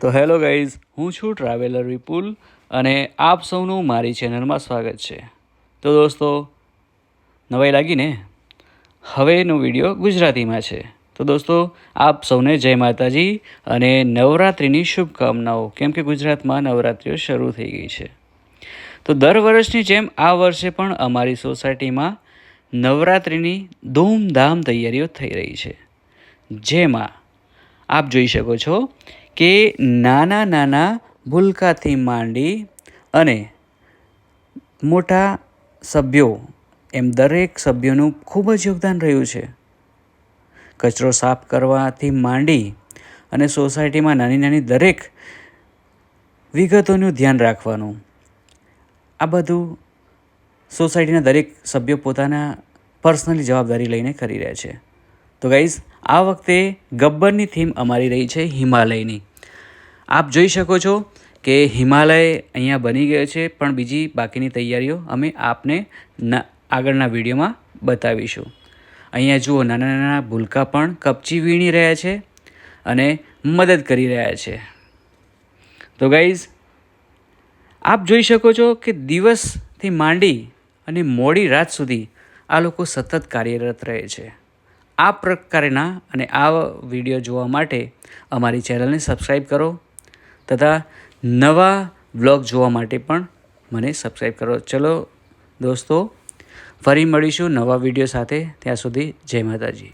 તો hello guys, હું છું ટ્રાવેલર વિપુલ અને આપ સૌનું મારી ચેનલમાં સ્વાગત છે. તો દોસ્તો, નવાઈ લાગીને હવેનો વીડિયો ગુજરાતીમાં છે. તો દોસ્તો, આપ સૌને જય માતાજી અને નવરાત્રિની શુભકામનાઓ. કેમ કે ગુજરાતમાં નવરાત્રિઓ શરૂ થઈ ગઈ છે. તો દર વર્ષની જેમ આ વર્ષે પણ અમારી સોસાયટીમાં નવરાત્રિની ધૂમધામ તૈયારીઓ થઈ રહી છે. જેમાં આપ જોઈ શકો છો કે નાના નાના ભૂલકાથી માંડી અને મોટા સભ્યો, એમ દરેક સભ્યોનું ખૂબ જ યોગદાન રહ્યું છે. કચરો સાફ કરવાથી માંડી અને સોસાયટીમાં નાની નાની દરેક વિગતોનું ધ્યાન રાખવાનું. આ બધું સોસાયટીના દરેક સભ્યો પોતાના પર્સનલી જવાબદારી લઈને કરી રહ્યા છે. તો ગાઈઝ આ વખતે ગબ્બરની થીમ અમારી રહી છે હિમાલયની. આપ જોઈ શકો છો કે હિમાલય અહીંયા બની ગયો છે, પણ બીજી બાકીની તૈયારીઓ અમે આપને આગળના વિડીયોમાં બતાવીશું. અહીંયા જુઓ, નાના નાના ભૂલકા પણ કપચી વીણી રહ્યા છે અને મદદ કરી રહ્યા છે. તો ગાઈઝ આપ જોઈ શકો છો કે દિવસથી માંડી અને મોડી રાત સુધી આ લોકો સતત કાર્યરત રહે છે. આ પ્રકારના અને આ વીડિયો જોવા માટે અમારી ચેનલને સબસ્ક્રાઈબ કરો તથા નવા વ્લોગ જોવા માટે પણ મને સબસ્ક્રાઈબ કરો. ચલો દોસ્તો, ફરી મળીશું નવા વીડિયો સાથે. ત્યાં સુધી જય માતાજી.